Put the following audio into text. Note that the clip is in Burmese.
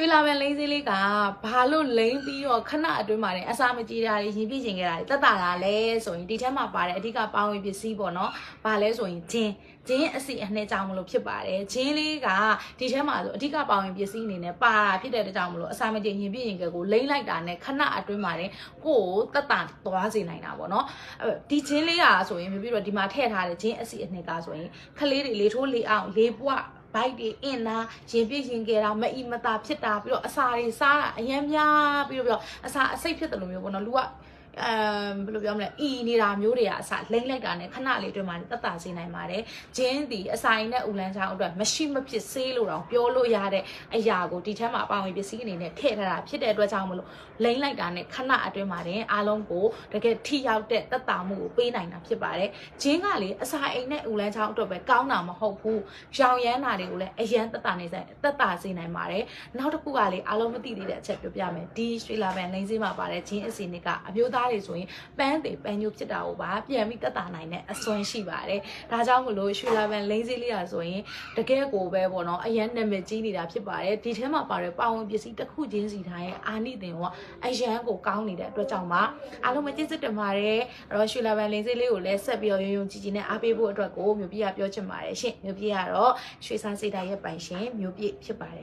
ရွှေလာပန်လိမ့်စည်းလေးကဘာလို့လိမ့်ပြီးတော့ခဏအတွင်းမှာနေအစာမကြေတာတွေရင်ပြည့်ကျင်ခဲ့တာတွေတက်တာလားလဲဆိုရင်ဒီထဲမှာပါတဲ့အဓိကပေါင်းဝင်ပစ္စည်းပေါ့နော်ဘာလဲဆိုရင်ဂျင်းဂျင်းအစီအနှဲကြောင့်မလို့ဖြစ်ပါတယ်ဂျင်းလေးကဒီထဲမှာဆိုအဓိကပေါင်းဝင်ပစ္စည်းအနေနဲ့ပါတာဖြစ်တဲ့အတွက်ကြောင့်မလို့အစာမကြေရင်ပြည့်ကျင်ခဲ့ကိုလိမ့်လိုက်တာနဲ့ခဏအတွင်းမှာနေကိုယ်ကိုတက်တာသွားစေနိုင်တာပေါ့နော်အဲ့ဒီဂျင်းလေးကဆိုရင်ပြီးတော့ဒီမှာထည့်ထားတဲ့ဂျင်းအစီအနှဲကဆိုရင်ခလေးတွေလေထိုးလေအောင်လေပွား ဘိုက်တွေအင်တာရင်ပြည့်ရင်ကြတာမအီမတာဖြစ်တာပြီးတော့အစာတွေစားတာအယမ်းများပြီးတော့ပြီးတော့အစာအစိတ်ဖြစ်တယ်လို့မျိုးပေါ့နော်လူက အဲဘယ်လိုပြောမလဲအီနေတာမျိုးတွေကအစလိမ့်လိုက်တာနဲ့ခဏလေးအတွင်းမှာတက်တာစေနိုင်ပါတယ်ဂျင်းဒီအစာရင်နဲ့ဥလန်းချောင်းအတွက်မရှိမဖြစ်ဆေးလို့တော့ပြောလို့ရတဲ့အရာကိုဒီထဲမှာပါဝင်ပစ္စည်းအနေနဲ့ထည့်ထားတာဖြစ်တဲ့အတွက်ကြောင့်မလို့လိမ့်လိုက်တာနဲ့ခဏအတွင်းမှာတင်အားလုံးကိုတကယ်ထိရောက်တဲ့တက်တာမှုကိုပေးနိုင်တာဖြစ်ပါတယ်ဂျင်းကလေအစာအိမ်နဲ့ဥလန်းချောင်းအတွက်ပဲကောင်းတာမဟုတ်ဘူးရောင်ရမ်းတာတွေကိုလည်းအရန်တက်တာနေဆိုင်တက်တာစေနိုင်ပါတယ်နောက်တစ်ခုကလေအားလုံးမသိသေးတဲ့အချက်ပြောပြမယ်ဒီရွှေလာပန်လိမ့်စေးမှာပါတဲ့ဂျင်းအစီနေကအမျိုးသားတွေဆိုရင်ပန်းတယ်ပန်းညိုဖြစ်တာကိုပါပြန်ပြီးတက်တာနိုင်တဲ့အစွမ်းရှိပါတယ်ဒါကြောင့်မလို့ရွှေလာပန်လိမ့်စေးလေးอ่ะဆိုရင်တကယ်ကိုပဲပေါ့နော်အရန်နာမည်ကြီးနေတာဖြစ်ပါတယ်ဒီထဲမှာပါတဲ့ပါဝင်ပစ္စည်းတစ်ခုချင်းစီထားရဲ့အာနိသင်ကအရန်ကိုကောင်းနေတဲ့အတွက်ကြောင့်ပါအားလုံးပဲကျေးဇူးတင်ပါတယ်အဲ့တော့ရွှေလာပန်လိမ့်စေးလေးကိုလည်းဆက်ပြီးတော့ရုံရုံကြည်ကြည်နဲ့အားပေးဖို့အတွက်ကိုမျိုးပြရပြောချင်ပါတယ်ရှင်မျိုးပြရတော့ရွှေစားစေတာရဲ့ပိုင်ရှင်မျိုးပြဖြစ်ပါတယ်